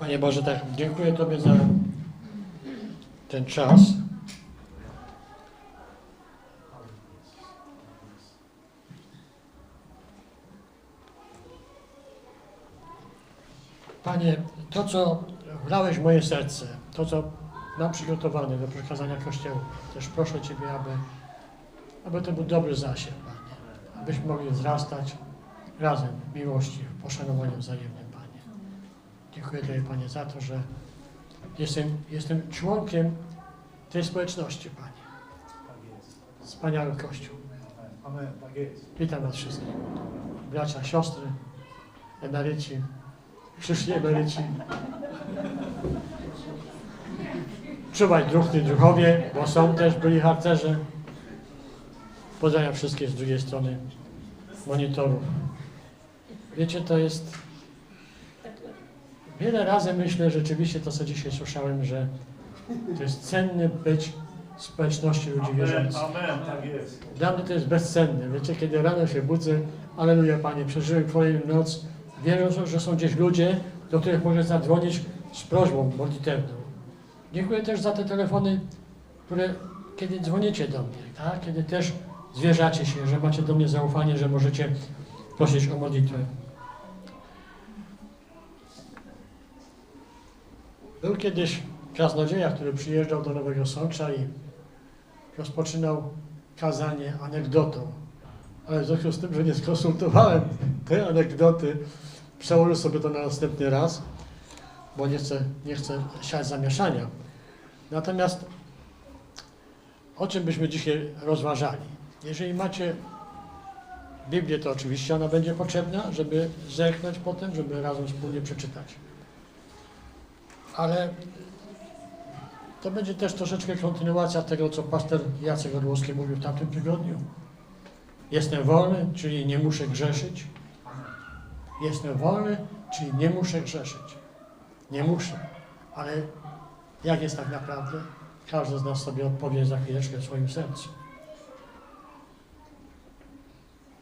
Panie Boże, tak dziękuję Tobie za ten czas. Panie, to co wlałeś w moje serce, to co mam przygotowane do przekazania Kościołu, też proszę Ciebie, aby, aby to był dobry zasiew, Panie. Abyśmy mogli wzrastać razem w miłości, w poszanowaniu wzajemnym. Dziękuję Tobie, Panie, za to, że jestem, jestem członkiem tej społeczności, Panie. Tak jest. Wspaniały Kościół. Amen. Tak jest. Witam Was wszystkich. Bracia, siostry, emeryci, przyszli emeryci. Czuwaj druhny druhowie, bo są też byli harcerze. Pozdrawiam wszystkich z drugiej strony monitorów. Wiecie, to jest... Wiele razy myślę rzeczywiście to, co dzisiaj słyszałem, że to jest cenny być w społeczności ludzi wierzących. Amen. Tak jest. Dla mnie to jest bezcenne. Wiecie, kiedy rano się budzę, aleluja Panie, przeżyłem kolejną noc, wierząc, że są gdzieś ludzie, do których mogę zadzwonić z prośbą modlitewną. Dziękuję też za te telefony, które, kiedy dzwonicie do mnie, tak? kiedy też zwierzacie się, że macie do mnie zaufanie, że możecie prosić o modlitwę. Był kiedyś kaznodzieja, który przyjeżdżał do Nowego Sącza i rozpoczynał kazanie anegdotą. Ale w związku z tym, że nie skonsultowałem tej anegdoty, przełożę sobie to na następny raz, bo nie chcę, nie chcę siać zamieszania. Natomiast o czym byśmy dzisiaj rozważali? Jeżeli macie Biblię, to oczywiście ona będzie potrzebna, żeby zerknąć potem, żeby razem wspólnie przeczytać. Ale to będzie też troszeczkę kontynuacja tego, co pastor Jacek Orłowski mówił w tamtym tygodniu. Jestem wolny, czyli nie muszę grzeszyć. Jestem wolny, czyli nie muszę grzeszyć. Nie muszę. Ale jak jest tak naprawdę? Każdy z nas sobie odpowie za chwileczkę w swoim sercu.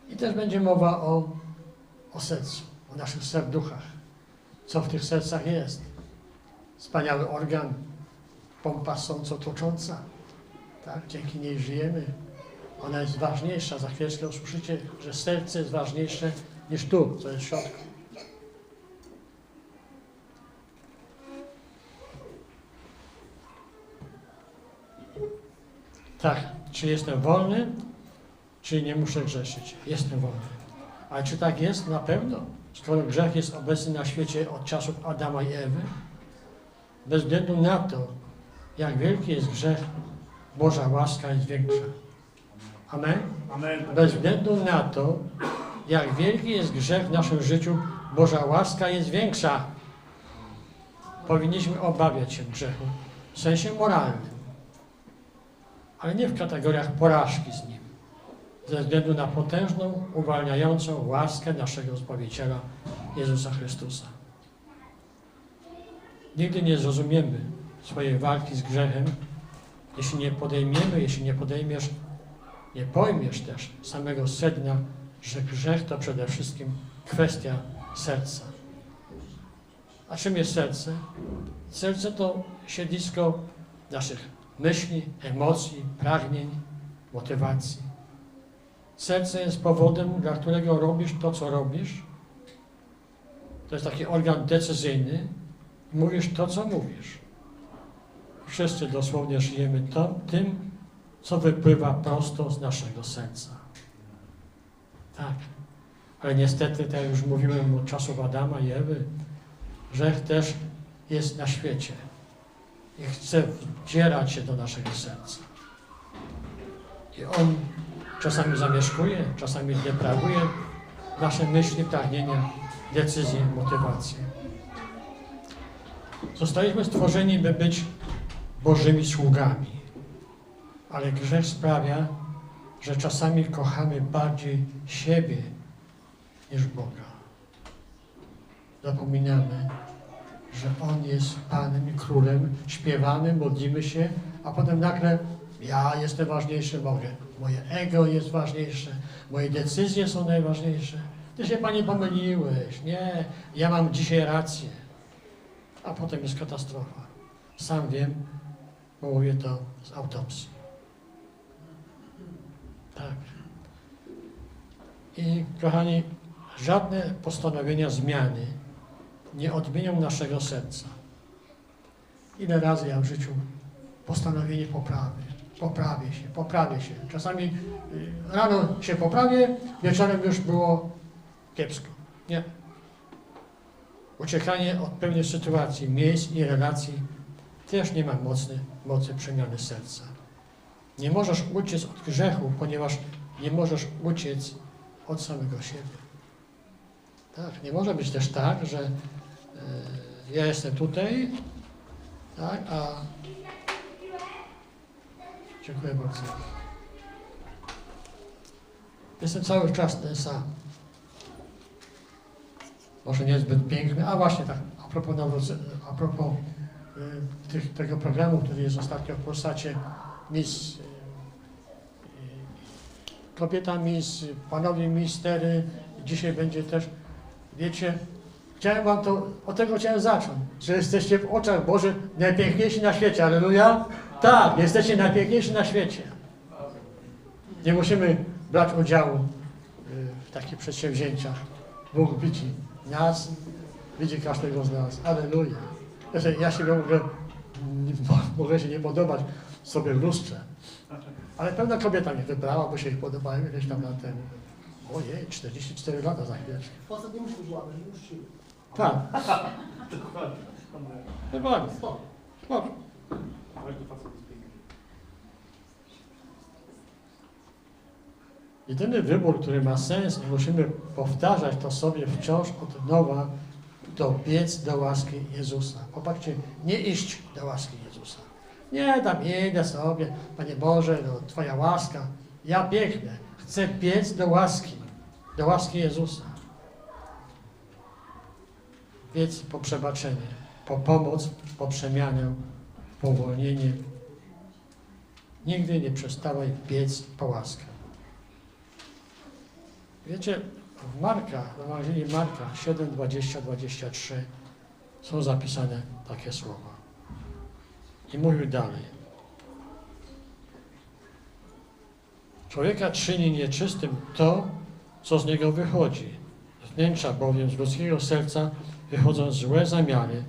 I też będzie mowa o, o sercu, o naszych serduchach. Co w tych sercach jest? Wspaniały organ, pompa sąco-tocząca. Tak? Dzięki niej żyjemy. Ona jest ważniejsza. Za chwileczkę usłyszycie, że serce jest ważniejsze niż tu, co jest w środku. Tak, czy jestem wolny, czy nie muszę grzeszyć? Jestem wolny. Ale czy tak jest? Na pewno. Skoro grzech jest obecny na świecie od czasów Adama i Ewy, bez względu na to, jak wielki jest grzech, Boża łaska jest większa. Amen? Amen. Bez względu na to, jak wielki jest grzech w naszym życiu, Boża łaska jest większa. Powinniśmy obawiać się grzechu w sensie moralnym, ale nie w kategoriach porażki z nim, ze względu na potężną, uwalniającą łaskę naszego Zbawiciela Jezusa Chrystusa. Nigdy nie zrozumiemy swojej walki z grzechem, jeśli nie podejmiemy, jeśli nie podejmiesz, nie pojmiesz też samego sedna, że grzech to przede wszystkim kwestia serca. A czym jest serce? Serce to siedlisko naszych myśli, emocji, pragnień, motywacji. Serce jest powodem, dla którego robisz to, co robisz. To jest taki organ decyzyjny. Mówisz to, co mówisz. Wszyscy dosłownie żyjemy to, tym, co wypływa prosto z naszego serca. Tak. Ale niestety, tak jak już mówiłem od czasów Adama i Ewy, grzech też jest na świecie i chce wdzierać się do naszego serca. I on czasami zamieszkuje, czasami deprawuje nasze myśli, pragnienia, decyzje, motywacje. Zostaliśmy stworzeni, by być Bożymi sługami, ale grzech sprawia, że czasami kochamy bardziej siebie niż Boga. Zapominamy, że On jest Panem i Królem, śpiewamy, modlimy się, a potem nagle ja jestem ważniejszy, mogę. Moje ego jest ważniejsze, moje decyzje są najważniejsze. Ty się Panie pomyliłeś, nie, ja mam dzisiaj rację. A potem jest katastrofa. Sam wiem, bo mówię to z autopsji. Tak. I kochani, żadne postanowienia zmiany nie odmienią naszego serca. Ile razy ja w życiu postanowienie poprawy, poprawię się, poprawię się. Czasami y, rano się poprawię, wieczorem już było kiepsko. Nie. Uciekanie od pewnych sytuacji, miejsc i relacji też nie ma mocy, mocy przemiany serca. Nie możesz uciec od grzechu, ponieważ nie możesz uciec od samego siebie. Tak, nie może być też tak, że e, ja jestem tutaj, tak, a dziękuję bardzo. Jestem cały czas ten sam. Może niezbyt piękny, a właśnie tak, a propos, a propos y, tych, tego programu, który jest ostatnio w Polsacie, Miss y, y, kobieta Miss, panowie mistery, dzisiaj będzie też, wiecie, chciałem wam to, od tego chciałem zacząć, że jesteście w oczach Bożych najpiękniejsi na świecie, aleluja? Tak, jesteście najpiękniejsi na świecie. Nie musimy brać udziału y, w takich przedsięwzięciach. Bóg widzi nas, widzi każdego z nas. Aleluja. Znaczy, ja się mogę, mogę się nie podobać sobie w lustrze, ale pewna kobieta mnie wybrała, bo się jej podobały jakieś tam lat temu. Ojej, 44 lata za chwileczkę. Facet nie musi być ładny, nie musi siły. Tak, Dokładnie. Dokładnie. Spoko. Spoko. Każdy facet jest piękny. Jedyny wybór, który ma sens i musimy powtarzać to sobie wciąż od nowa, to biec do łaski Jezusa. Popatrzcie, nie iść do łaski Jezusa. Nie, tam idę sobie, Panie Boże, no, Twoja łaska. Ja biegnę. Chcę biec do łaski, do łaski Jezusa. Biec po przebaczenie, po pomoc, po przemianę, po uwolnienie. Nigdy nie przestawaj biec po łaskę. Wiecie, w Marka, w Ewangelii Marka 7, 20, 23 są zapisane takie słowa. I mówił dalej. Człowieka czyni nieczystym to, co z niego wychodzi. Z wnętrza bowiem, z ludzkiego serca wychodzą złe zamiary,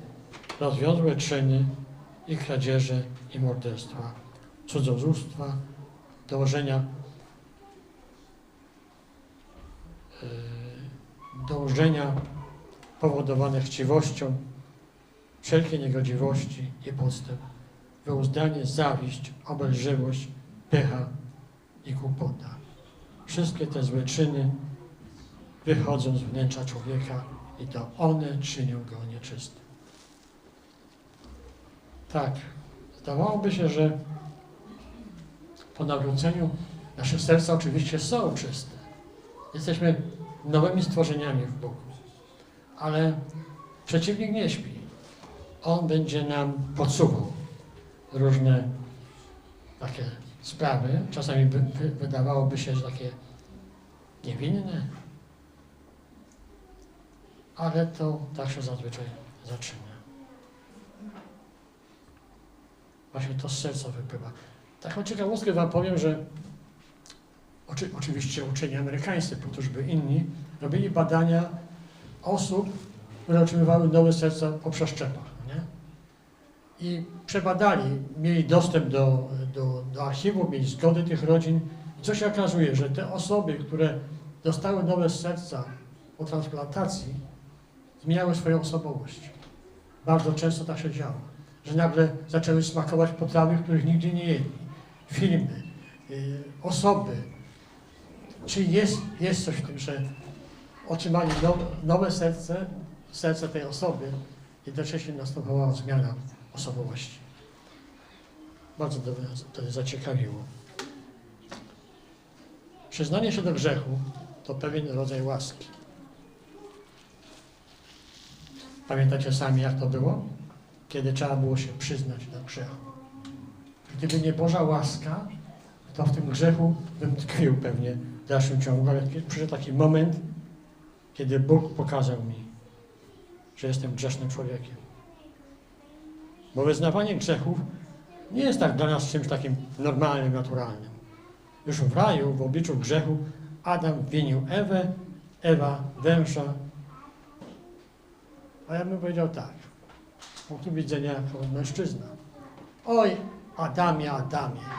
rozwiązłe czyny i kradzieże i morderstwa, cudzołóstwa, dołożenia e, dążenia powodowane chciwością, wszelkie niegodziwości i podstęp, wyuzdanie, zawiść, obelżywość, pycha i głupota. Wszystkie te złe czyny wychodzą z wnętrza człowieka i to one czynią go nieczystym. Tak, zdawałoby się, że po nawróceniu nasze serca oczywiście są czyste. Jesteśmy nowymi stworzeniami w Bogu. Ale przeciwnik nie śpi. On będzie nam podsuwał różne takie sprawy. Czasami by, by, wydawałoby się, że takie niewinne. Ale to tak się zazwyczaj zaczyna. Właśnie to z serca wypływa. Taką ciekawostkę wam powiem, że Oczy, oczywiście uczeni amerykańscy, po to, żeby inni robili badania osób, które otrzymywały nowe serca po przeszczepach. Nie? I przebadali, mieli dostęp do, do, do archiwum, mieli zgody tych rodzin. I co się okazuje, że te osoby, które dostały nowe serca po transplantacji, zmieniały swoją osobowość. Bardzo często tak się działo, że nagle zaczęły smakować potrawy, których nigdy nie jedli. Filmy, y, osoby, Czyli jest, jest coś w tym, że otrzymali nowe, nowe serce, serce tej osoby, jednocześnie następowała zmiana osobowości. Bardzo to wtedy zaciekawiło. Przyznanie się do grzechu to pewien rodzaj łaski. Pamiętacie sami, jak to było? Kiedy trzeba było się przyznać do grzechu. Gdyby nie Boża łaska, to w tym grzechu bym tkwił pewnie w dalszym ciągu, ale przyszedł taki moment, kiedy Bóg pokazał mi, że jestem grzesznym człowiekiem. Bo wyznawanie grzechów nie jest tak dla nas czymś takim normalnym, naturalnym. Już w raju, w obliczu grzechu, Adam winił Ewę, Ewa węża. A ja bym powiedział tak, z punktu widzenia jako mężczyzna. Oj, Adamie, Adamie,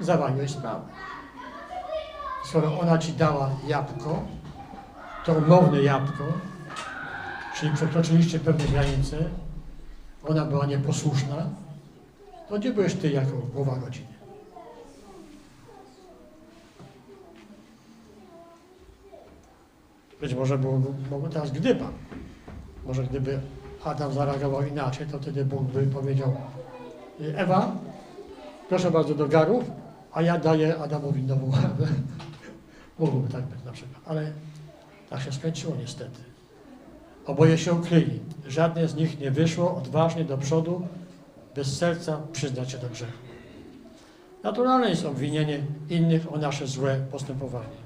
zawaliłeś sprawę. Skoro ona ci dała jabłko, to umowne jabłko, czyli przekroczyliście pewne granice, ona była nieposłuszna, to gdzie byłeś ty jako głowa rodziny? Być może było, było teraz gdyba. Może gdyby Adam zareagował inaczej, to wtedy Bóg by powiedział Ewa, proszę bardzo do garów, a ja daję Adamowi nową. Mogłoby tak być na przykład, ale tak się skończyło niestety. Oboje się ukryli. Żadne z nich nie wyszło odważnie do przodu, bez serca przyznać się do grzechu. Naturalne jest obwinienie innych o nasze złe postępowanie.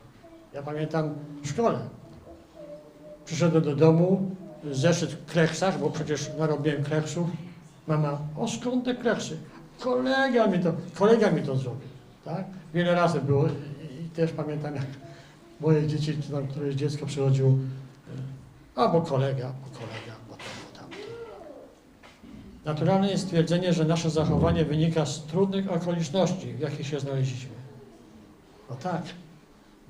Ja pamiętam w szkole. Przyszedłem do domu, zeszyt w kleksach, bo przecież narobiłem kleksów. Mama, o skąd te kleksy? Kolega mi to, kolega mi to zrobił. Tak? Wiele razy było i, i też pamiętam, jak moje dzieci, tam któreś dziecko przychodziło, y, albo kolega, albo kolega, bo to, bo tamto. Naturalne jest stwierdzenie, że nasze zachowanie wynika z trudnych okoliczności, w jakich się znaleźliśmy. No tak,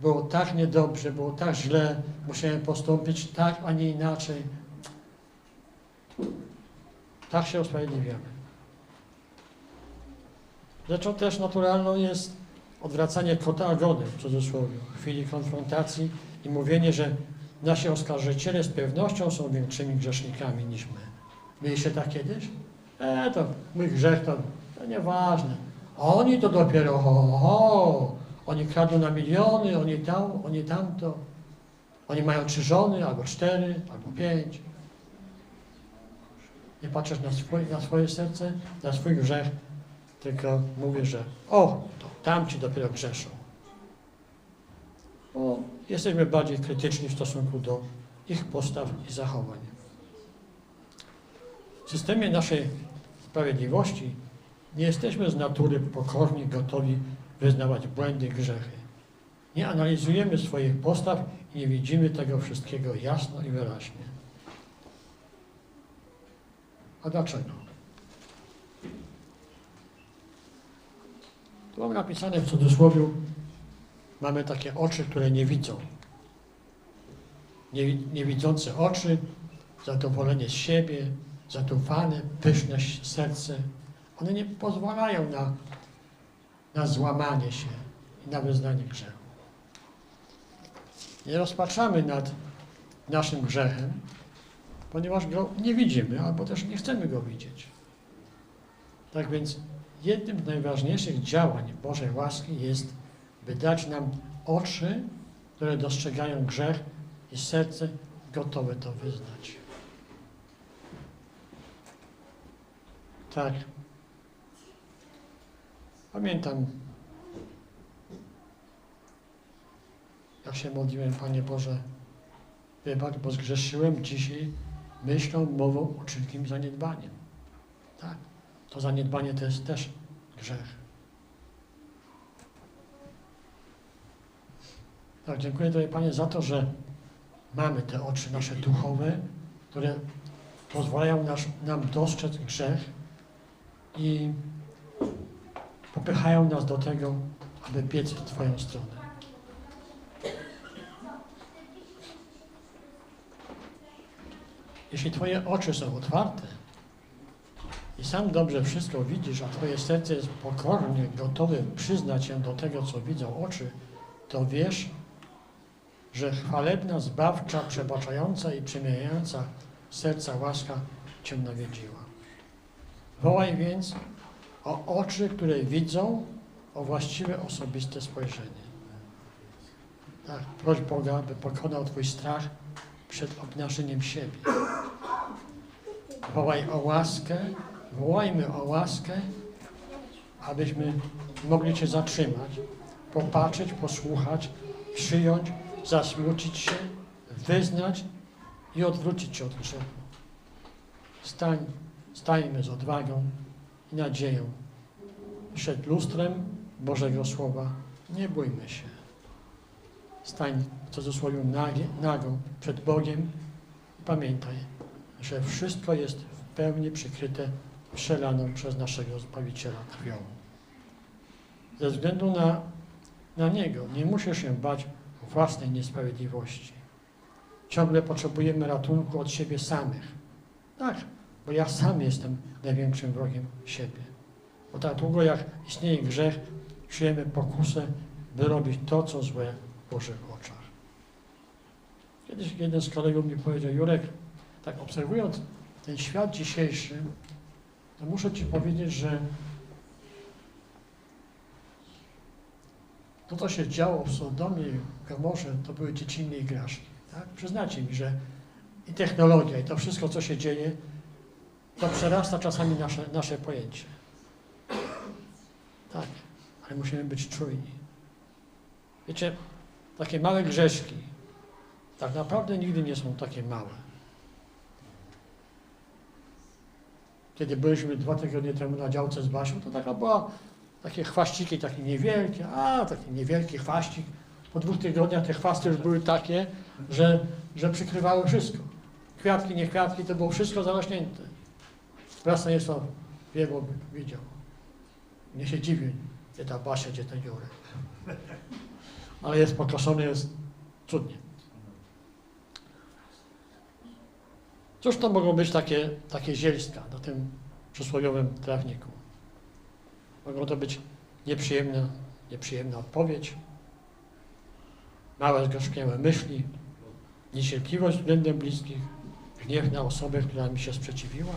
było tak niedobrze, było tak źle, musiałem postąpić tak, a nie inaczej. Tak się usprawiedliwiamy. Rzeczą też naturalną jest odwracanie kota ogonem, w cudzysłowie, w chwili konfrontacji i mówienie, że nasi oskarżyciele z pewnością są większymi grzesznikami niż my. Mieliście tak kiedyś? E, to mój grzech to, to nieważne. Oni to dopiero, ho, ho. Oni kradną na miliony, oni tam, oni tamto. Oni mają trzy żony, albo cztery, albo pięć. Nie patrzysz na, swój, na swoje serce, na swój grzech, tylko mówię, że o, tamci dopiero grzeszą. Bo jesteśmy bardziej krytyczni w stosunku do ich postaw i zachowań. W systemie naszej sprawiedliwości nie jesteśmy z natury pokorni, gotowi wyznawać błędy, grzechy. Nie analizujemy swoich postaw i nie widzimy tego wszystkiego jasno i wyraźnie. A dlaczego? Tu mam napisane w cudzysłowie, mamy takie oczy, które nie widzą. Nie, niewidzące oczy, zadowolenie z siebie, zaufane, pyszne serce. One nie pozwalają na, na złamanie się i na wyznanie grzechu. Nie rozpaczamy nad naszym grzechem, ponieważ go nie widzimy, albo też nie chcemy go widzieć. Tak więc jednym z najważniejszych działań Bożej łaski jest, by dać nam oczy, które dostrzegają grzech i serce gotowe to wyznać. Tak. Pamiętam, jak się modliłem, Panie Boże, wybacz, bo zgrzeszyłem dzisiaj myślą, mową, uczynkiem, zaniedbaniem. Tak. To zaniedbanie to jest też grzech. Tak, dziękuję Tobie, Panie, za to, że mamy te oczy nasze duchowe, które pozwalają nam dostrzec grzech i popychają nas do tego, aby biec w Twoją stronę. Jeśli Twoje oczy są otwarte i sam dobrze wszystko widzisz, a Twoje serce jest pokornie gotowe przyznać się do tego, co widzą oczy, to wiesz, że chwalebna, zbawcza, przebaczająca i przemieniająca serca łaska Cię nawiedziła. Wołaj więc o oczy, które widzą, o właściwe osobiste spojrzenie. Tak, proś Boga, by pokonał Twój strach przed obnażeniem siebie. Wołaj o łaskę, wołajmy o łaskę, abyśmy mogli Cię zatrzymać, popatrzeć, posłuchać, przyjąć, zasmucić się, wyznać i odwrócić się od grzechu. Stań Stajmy z odwagą i nadzieją przed lustrem Bożego Słowa. Nie bójmy się. Stań w cudzysłowie nagie, nago przed Bogiem i pamiętaj, że wszystko jest w pełni przykryte przelaną przez naszego Zbawiciela krwią. Ze względu na, na Niego nie musisz się bać własnej niesprawiedliwości. Ciągle potrzebujemy ratunku od siebie samych. Tak, bo ja sam jestem największym wrogiem siebie. Bo tak długo jak istnieje grzech, czujemy pokusę, by robić to, co złe w Bożych oczach. Kiedyś jeden z kolegów mi powiedział, Jurek, tak obserwując ten świat dzisiejszy, to muszę Ci powiedzieć, że to, co się działo w Sodomie i Gomorze, to były dziecinne igraszki. Tak? Przyznacie mi, że i technologia, i to wszystko, co się dzieje, to przerasta czasami nasze, nasze pojęcie. Tak, ale musimy być czujni. Wiecie, takie małe grzeszki tak naprawdę nigdy nie są takie małe. Kiedy byliśmy dwa tygodnie temu na działce z Basią, to taka była takie chwaściki, takie niewielkie, a taki niewielki chwaścik. Po dwóch tygodniach te chwasty już były takie, że, że przykrywały wszystko. Kwiatki, nie kwiatki, to było wszystko zarośnięte. Raz jest to biegło, widział. Nie się dziwię, gdzie ta Basia, gdzie ten Jurek. Ale jest pokoszony, jest cudnie. Cóż to mogą być takie, takie zielska na tym przysłowiowym trawniku? Mogą to być nieprzyjemna, nieprzyjemna odpowiedź, małe zgorzkniałe myśli, niecierpliwość względem bliskich, gniew na osobę, która mi się sprzeciwiła,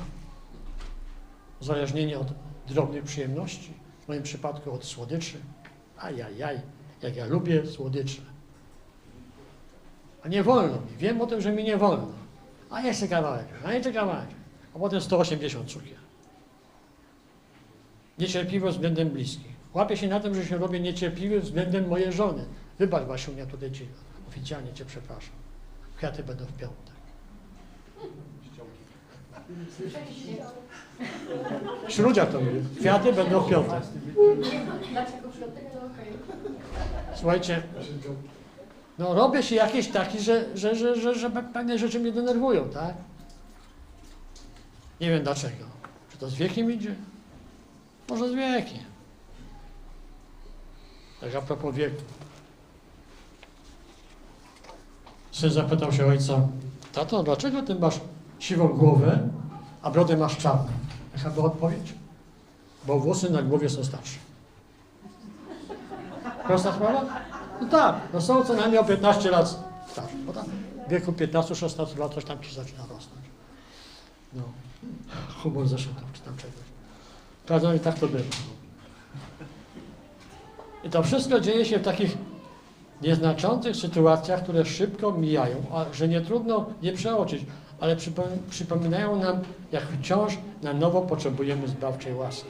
uzależnienie od drobnych przyjemności, w moim przypadku od słodyczy. Ajajaj, jak ja lubię słodycze. A nie wolno mi, wiem o tym, że mi nie wolno. A jeszcze kawałek, a jeszcze kawałek. A potem 180 cukier. Niecierpliwość względem bliskich. Łapię się na tym, że się robię niecierpliwy względem mojej żony. Wybacz, Basiunia, tutaj ci oficjalnie cię przepraszam. Kwiaty będą w piątek. Śludzia to mówię. Kwiaty będą w piątek. Dlaczego środek? No okej. Słuchajcie, no robię się jakiś taki, że, że, że, że, że pewne rzeczy mnie denerwują, tak? Nie wiem dlaczego. Czy to z wiekiem idzie? Może z wiekiem. Tak a propos wieku. Syn zapytał się ojca, tato, dlaczego ty masz siwą głowę, a brodę masz czarną? Jaka była odpowiedź? Bo włosy na głowie są starsze. Prosta sprawa? No tak, no są co najmniej o 15 lat starsze. Bo tam w wieku 15-16 lat coś tam ci zaczyna rosnąć. No, humor zeszytów czy tam czegoś. Prawda, i tak to było. I to wszystko dzieje się w takich nieznaczących sytuacjach, które szybko mijają, a że nie trudno je przeoczyć, ale przypo- przypominają nam, jak wciąż na nowo potrzebujemy zbawczej łaski.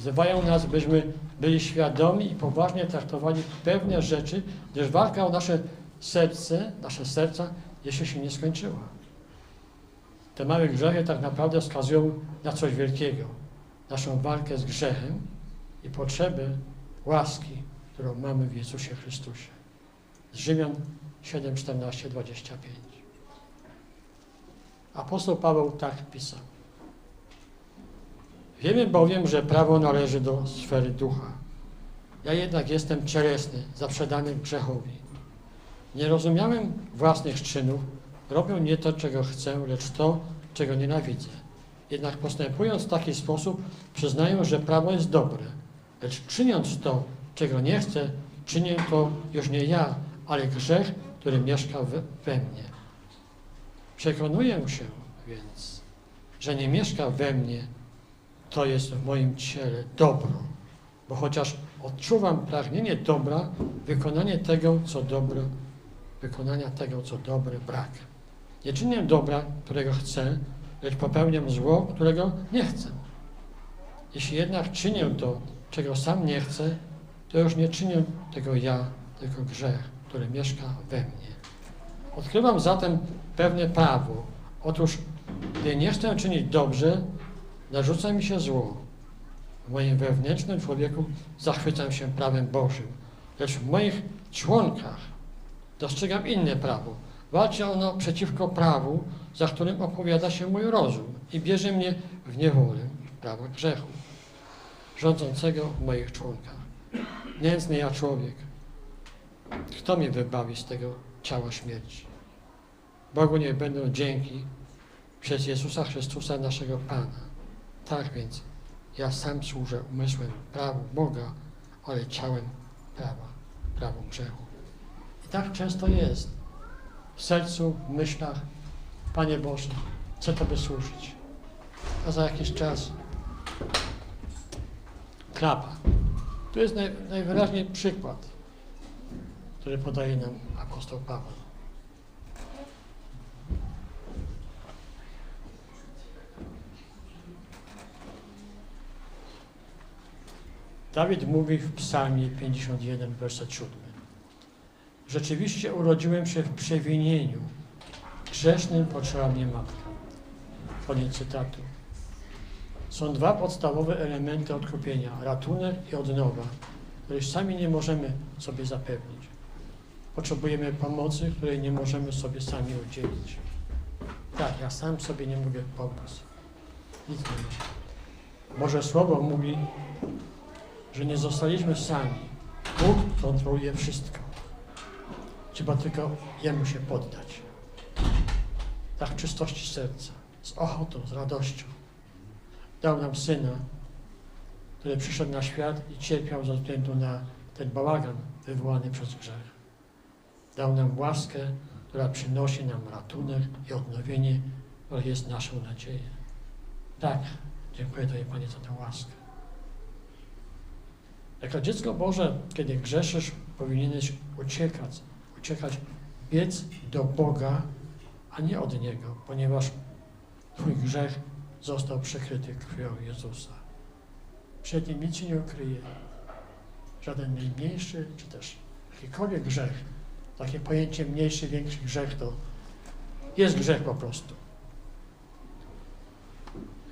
Wzywają nas, byśmy byli świadomi i poważnie traktowali pewne rzeczy, gdyż walka o nasze serce, nasze serca jeszcze się nie skończyła. Te małe grzechy tak naprawdę wskazują na coś wielkiego. Naszą walkę z grzechem i potrzebę łaski, którą mamy w Jezusie Chrystusie. Z Rzymian 7, 14, 25. Apostoł Paweł tak pisał. Wiemy bowiem, że prawo należy do sfery ducha. Ja jednak jestem cielesny, zaprzedany grzechowi. Nie rozumiałem własnych czynów, robię nie to, czego chcę, lecz to, czego nienawidzę. Jednak postępując w taki sposób, przyznaję, że prawo jest dobre, lecz czyniąc to, czego nie chcę, czynię to już nie ja, ale grzech, który mieszka we, we mnie. Przekonuję się więc, że nie mieszka we mnie, to jest w moim ciele dobro, bo chociaż odczuwam pragnienie dobra, wykonanie tego, co dobre, wykonania tego, co dobre, brak. Nie czynię dobra, którego chcę, lecz popełniam zło, którego nie chcę. Jeśli jednak czynię to, czego sam nie chcę, to już nie czynię tego ja, tylko grzech, który mieszka we mnie. Odkrywam zatem pewne prawo. Otóż Gdy nie chcę czynić dobrze, narzuca mi się zło. W moim wewnętrznym człowieku zachwycam się prawem Bożym, lecz w moich członkach dostrzegam inne prawo. Walczy ono przeciwko prawu, za którym opowiada się mój rozum i bierze mnie w niewolę, prawo grzechu, rządzącego w moich członkach. Nędzny ja człowiek. Kto mnie wybawi z tego ciała śmierci? Bogu niech będą dzięki przez Jezusa Chrystusa naszego Pana. Tak więc ja sam służę umysłem prawu Boga, ale ciałem prawa, prawu grzechu. I tak często jest w sercu, w myślach, Panie Boże, chcę Tobie służyć. A za jakiś czas klapa. Tu jest naj, najwyraźniej przykład, który podaje nam apostoł Paweł. Dawid mówi w psalmie 51, werset 7. Rzeczywiście urodziłem się w przewinieniu. Grzesznym poczęła mnie matka. Koniec cytatu. Są dwa podstawowe elementy odkupienia. Ratunek i odnowa, których sami nie możemy sobie zapewnić. Potrzebujemy pomocy, której nie możemy sobie sami udzielić. Tak, ja sam sobie nie mogę pomóc. Nic nie mogę. Może Słowo mówi, że nie zostaliśmy sami. Bóg kontroluje wszystko. Trzeba tylko Jemu się poddać. Tak czystości serca, z ochotą, z radością. Dał nam Syna, który przyszedł na świat i cierpiał ze względu na ten bałagan wywołany przez grzech. Dał nam łaskę, która przynosi nam ratunek i odnowienie, które jest naszą nadzieją. Tak, dziękuję Tobie Panie za tę łaskę. Jako dziecko Boże, kiedy grzeszysz, powinieneś uciekać, uciekać, biec do Boga, a nie od Niego, ponieważ Twój grzech został przykryty krwią Jezusa. Przed Nim nic się nie ukryje. Żaden najmniejszy, czy też jakikolwiek grzech, takie pojęcie mniejszy, większy grzech to jest grzech po prostu.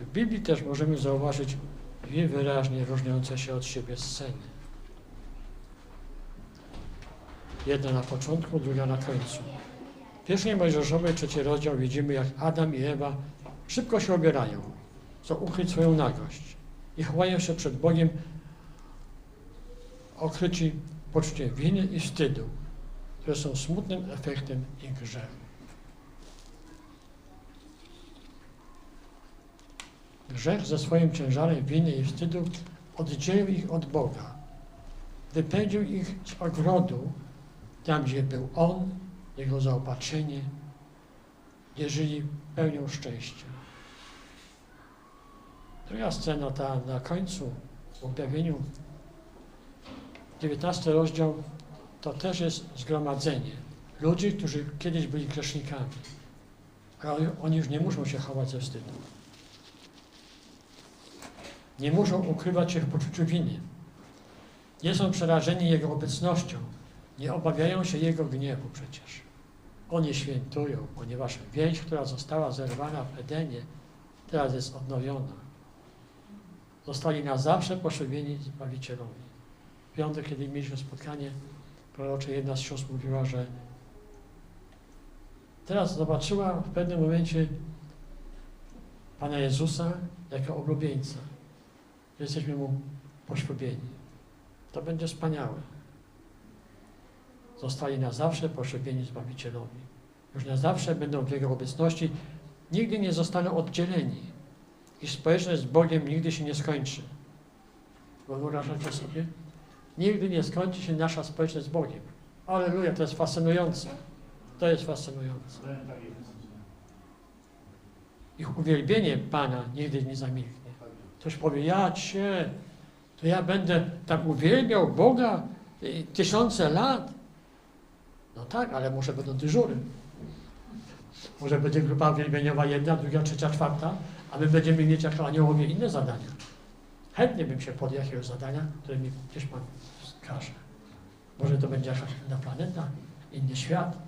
W Biblii też możemy zauważyć dwie wyraźnie różniące się od siebie sceny. Jedna na początku, druga na końcu. W pierwszej Mojżeszowej, trzeci rozdział widzimy, jak Adam i Ewa szybko się obierają, co ukryć swoją nagość i chowają się przed Bogiem okryci poczuciem winy i wstydu, które są smutnym efektem ich grzechu. Grzech ze swoim ciężarem winy i wstydu oddzielił ich od Boga. Wypędził ich z ogrodu, tam gdzie był On, Jego zaopatrzenie, gdzie żyli pełnią szczęścia. Druga scena, ta na końcu, w objawieniu, 19 rozdział, to też jest zgromadzenie ludzi, którzy kiedyś byli grzesznikami, ale oni już nie muszą się chować ze wstydu. Nie muszą ukrywać się w poczuciu winy. Nie są przerażeni Jego obecnością. Nie obawiają się Jego gniewu przecież. Oni świętują, ponieważ więź, która została zerwana w Edenie, teraz jest odnowiona. Zostali na zawsze poślubieni Zbawicielowi. W piątek, kiedy mieliśmy spotkanie prorocze, jedna z sióstr mówiła, że teraz zobaczyła w pewnym momencie Pana Jezusa jako oblubieńca jesteśmy Mu poślubieni. To będzie wspaniałe. Zostali na zawsze poślubieni Zbawicielowi. Już na zawsze będą w Jego obecności. Nigdy nie zostaną oddzieleni. Ich społeczność z Bogiem nigdy się nie skończy. Wyobrażacie sobie? Nigdy nie skończy się nasza społeczność z Bogiem. Aleluja, to jest fascynujące. To jest fascynujące. Ich uwielbienie Pana nigdy nie zamilknie. Ktoś powie, ja cię, to ja będę tak uwielbiał Boga y, tysiące lat. No tak, ale może będą dyżury. Może będzie grupa uwielbieniowa jedna, druga, trzecia, czwarta, a my będziemy mieć jako aniołowie inne zadania. Chętnie bym się podjął jakiegoś zadania, które mi gdzieś Pan wskaże. Może to będzie jakaś inna planeta, inny świat.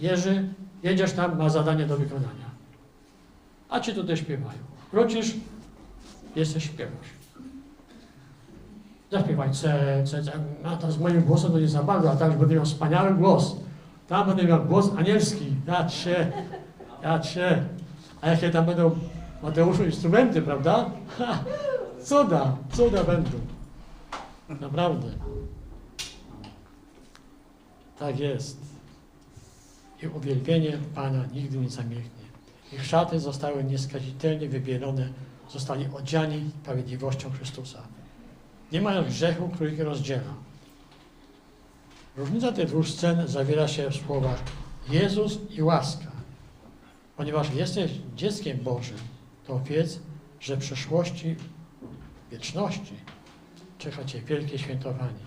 Jerzy, jedziesz tam, ma zadanie do wykonania. a ci tutaj śpiewają. Wrócisz, jesteś, śpiewasz. Zaśpiewaj C, C, C. A to z moim głosem to nie za bardzo, a tak będę miał wspaniały głos. Tam będę miał głos anielski. Ja cię, ja cię. A jakie tam będą, Mateuszu, instrumenty, prawda? Ha, cuda, cuda będą. Naprawdę. Tak jest. I uwielbienie Pana nigdy nie zamilknie. Ich szaty zostały nieskazitelnie wybielone, zostali odziani sprawiedliwością Chrystusa. Nie mają grzechu, który ich rozdziela. Różnica tych dwóch scen zawiera się w słowach Jezus i łaska. Ponieważ jesteś dzieckiem Bożym, to wiedz, że w przeszłości, wieczności czeka Cię wielkie świętowanie.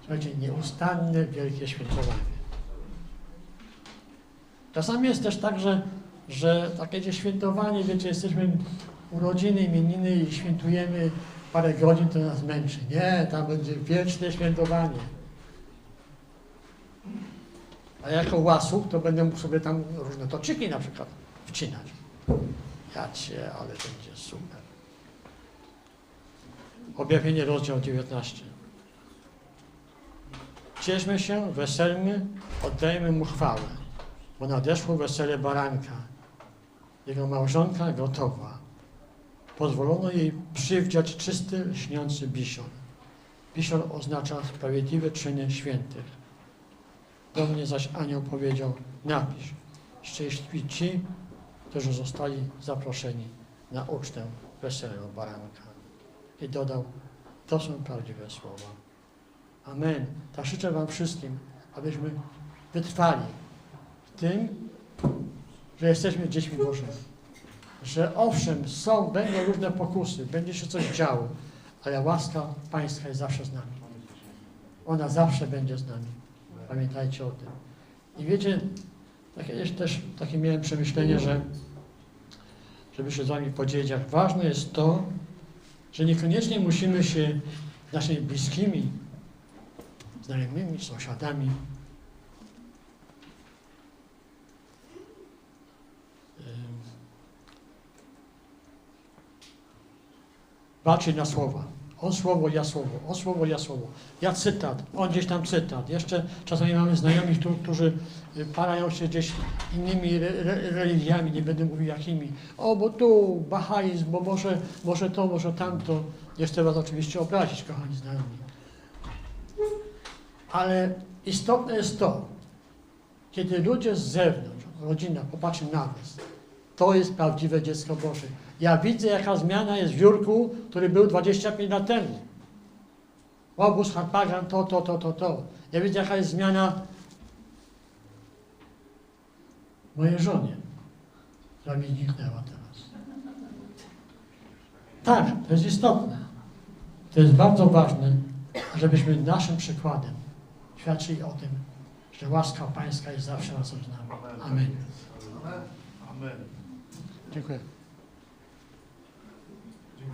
Słuchajcie, nieustanne wielkie świętowanie. Czasami jest też tak, że, że takie świętowanie, wiecie, jesteśmy urodziny, imieniny i świętujemy parę godzin, to nas męczy. Nie, tam będzie wieczne świętowanie. A jako łasuk, to będę mógł sobie tam różne toczyki na przykład wcinać. Ja cię, ale będzie super. Objawienie, rozdział 19. Cieszmy się, weselmy, oddajmy mu chwałę, bo nadeszło wesele baranka. Jego małżonka gotowa. Pozwolono jej przywdziać czysty, lśniący bision. Bision oznacza sprawiedliwe czyny świętych. Do mnie zaś anioł powiedział, napisz, szczęśliwi ci, którzy zostali zaproszeni na ucztę weselego baranka. I dodał, to są prawdziwe słowa. Amen. Tak życzę Wam wszystkim, abyśmy wytrwali w tym, że jesteśmy dziećmi Bożymi. Że owszem, są, będą różne pokusy, będzie się coś działo, ale łaska Pańska jest zawsze z nami. Ona zawsze będzie z nami. Pamiętajcie o tym. I wiecie, takie też takie miałem przemyślenie, że żeby się z Wami podzielić, jak ważne jest to, że niekoniecznie musimy się z naszymi bliskimi, znajomymi, sąsiadami walczyć na słowa. On słowo, ja słowo, on słowo, ja słowo. Ja cytat, on gdzieś tam cytat. Jeszcze czasami mamy znajomych, którzy, y, parają się gdzieś innymi re, re, religiami, nie będę mówił jakimi. O, bo tu bahaizm, bo może, może to, może tamto. Nie chcę was oczywiście obrazić, kochani znajomi. Ale istotne jest to, kiedy ludzie z zewnątrz, rodzina popatrzy na nas, to jest prawdziwe dziecko Boże. Ja widzę, jaka zmiana jest w Jurku, który był 25 lat temu. Obóz, harpagan, to, to, to, to, to. Ja widzę, jaka jest zmiana w mojej żonie, która mi zniknęła teraz. Tak, to jest istotne. To jest bardzo ważne, żebyśmy naszym przykładem świadczyli o tym, że łaska Pańska jest zawsze razem z nami. Amen. Amen. Dziękuję.